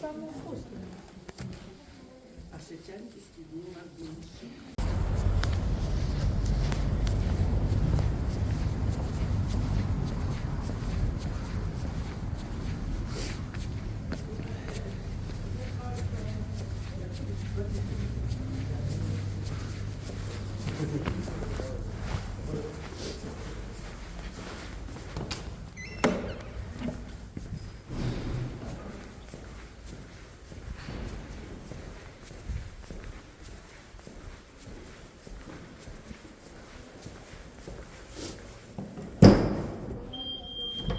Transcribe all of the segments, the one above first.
само вкусно. А Шевченківський був у нас більший.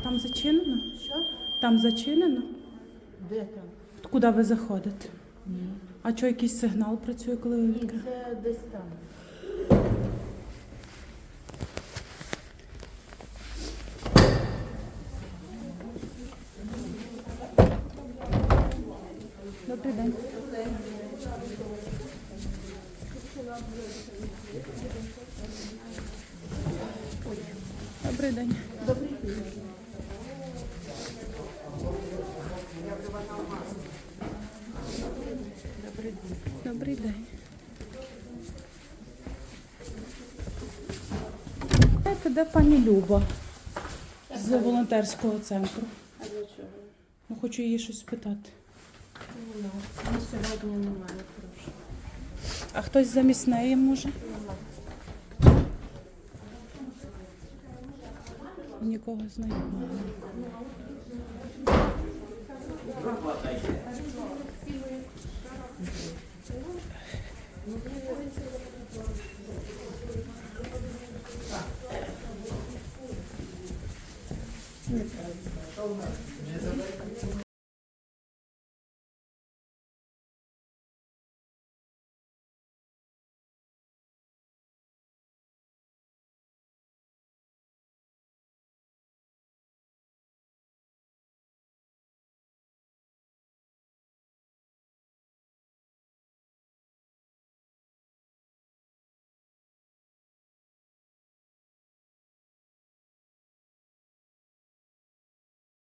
Там зачинено? Що? Там зачинено? Де там? Куди ви заходите? Ні. А що якийсь сигнал працює, коли ви Ні, відкриваєте? це десь там. Добрий день. Добрий день. Добрий день. Добрий день. Знаєте, де пані Люба з волонтерського центру? А для чого? Ну, хочу її щось спитати. Ну, сьогодні немає, прошу. А хтось замість неї може? Нікого знайомого. Не знаю, что у нас.